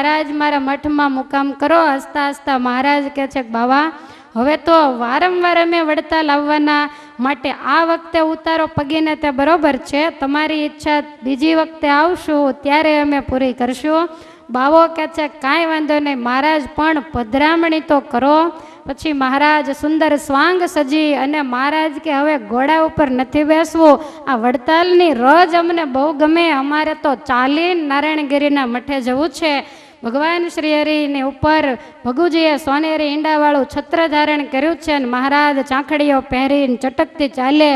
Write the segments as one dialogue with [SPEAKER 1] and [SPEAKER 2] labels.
[SPEAKER 1] મહારાજ, મારા મઠમાં મુકામ કરો. હસતા હસતા મહારાજ કહે છે, બાવા, હવે તો વારંવાર અમે વડતાલ આવવાના માટે આ વખતે ઉતારો પગીને તે બરોબર છે. તમારી ઈચ્છા બીજી વખતે આવશું, ત્યારે અમે પૂરી કરશું. બાવો કહે છે, કાંઈ વાંધો નહીં, મહારાજ, પણ પધરામણી તો કરો. પછી મહારાજ, સુંદર સ્વાંગ સજી અને મહારાજ કે, હવે ઘોડા ઉપર નથી બેસવું. આ વડતાલની રજ અમને બહુ ગમે. અમારે તો ચાલી નારાયણગીરીના મઠે જવું છે. ભગવાન શ્રી હરિને ઉપર ભગુજીએ સોનેરી ઈંડાવાળું છત્ર ધારણ કર્યું છે અને મહારાજ ચાંખડીઓ પહેરીને ચટકતી ચાલે,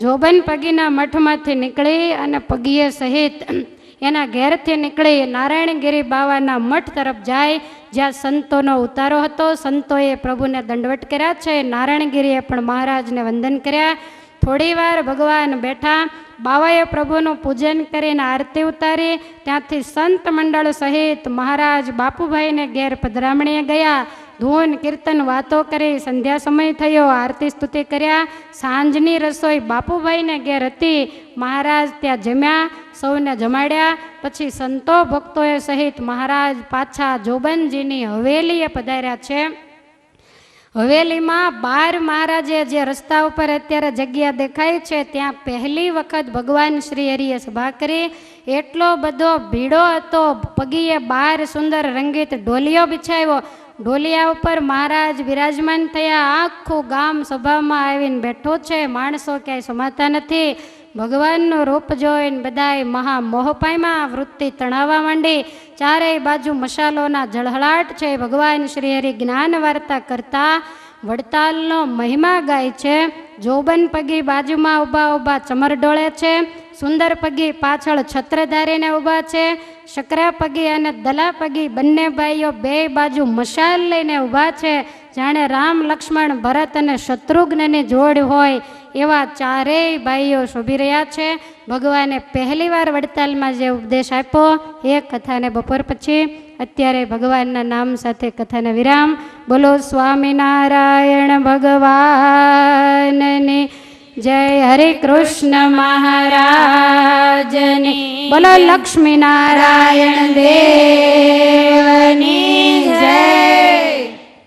[SPEAKER 1] જોબન પગીના મઠમાંથી નીકળી અને પગીએ સહિત એના ઘેરથી નીકળી નારાયણગીરી બાવાના મઠ તરફ જાય, જ્યાં સંતોનો ઉતારો હતો. સંતોએ પ્રભુને દંડવટ કર્યા છે. નારાયણગીરીએ પણ મહારાજને વંદન કર્યા. થોડીવાર ભગવાન બેઠા બાવાએ પ્રભુનું પૂજન કરીને આરતી ઉતારી. ત્યાંથી સંત મંડળ સહિત મહારાજ બાપુભાઈને ઘેર પધરામણીએ ગયા. ધૂન, કીર્તન વાતો કરી સંધ્યા સમય થયો. આરતી સ્તુતિ કર્યા. સાંજની રસોઈ બાપુભાઈને ઘેર હતી. મહારાજ ત્યાં જમ્યા, સૌને જમાડ્યા. પછી સંતો ભક્તોએ સહિત મહારાજ પાછા જોબનજીની હવેલીએ પધાર્યા છે. હવેલીમાં બાર મહારાજે જે રસ્તા ઉપર અત્યારે જગ્યા દેખાય છે, ત્યાં પહેલી વખત ભગવાન શ્રી હરિએ સભા કરી. એટલો બધો ભીડો હતો, પગીએ બાર સુંદર રંગીત ઢોલિયો બિછાવ્યો. ઢોલિયા ઉપર મહારાજ બિરાજમાન થયા. આખું ગામ સભામાં આવીને બેઠો છે. માણસો ક્યાંય સમાતા નથી. ભગવાનનું રૂપ જોઈને બધાય મહા મોહપાયમાં વૃત્તિ તણાવવા માંડી. ચારેય બાજુ મસાલોના જળહળાટ છે. ભગવાન શ્રી હરિ જ્ઞાન વાર્તા કરતા વડતાલનો મહિમા ગાય છે. જોબન પગી બાજુમાં ઊભા ઊભા ચમર ડોળે છે. સુંદર પગી પાછળ છત્ર ધારીને ઊભા છે. શકરા પગી અને દલા પગી બંને ભાઈઓ બે બાજુ મશાલ લઈને ઊભા છે. જાણે રામ, લક્ષ્મણ, ભરત અને શત્રુઘ્નની જોડ હોય એવા ચારેય ભાઈઓ શોભી રહ્યા છે. ભગવાને પહેલીવાર વડતાલમાં જે ઉપદેશ આપ્યો એ કથાને બપોર પછી. અત્યારે ભગવાનના નામ સાથે કથાને વિરામ. બોલો સ્વામિનારાયણ ભગવાનની જય હરે કૃષ્ણ મહારાજની. બોલો લક્ષ્મીનારાયણ દેવની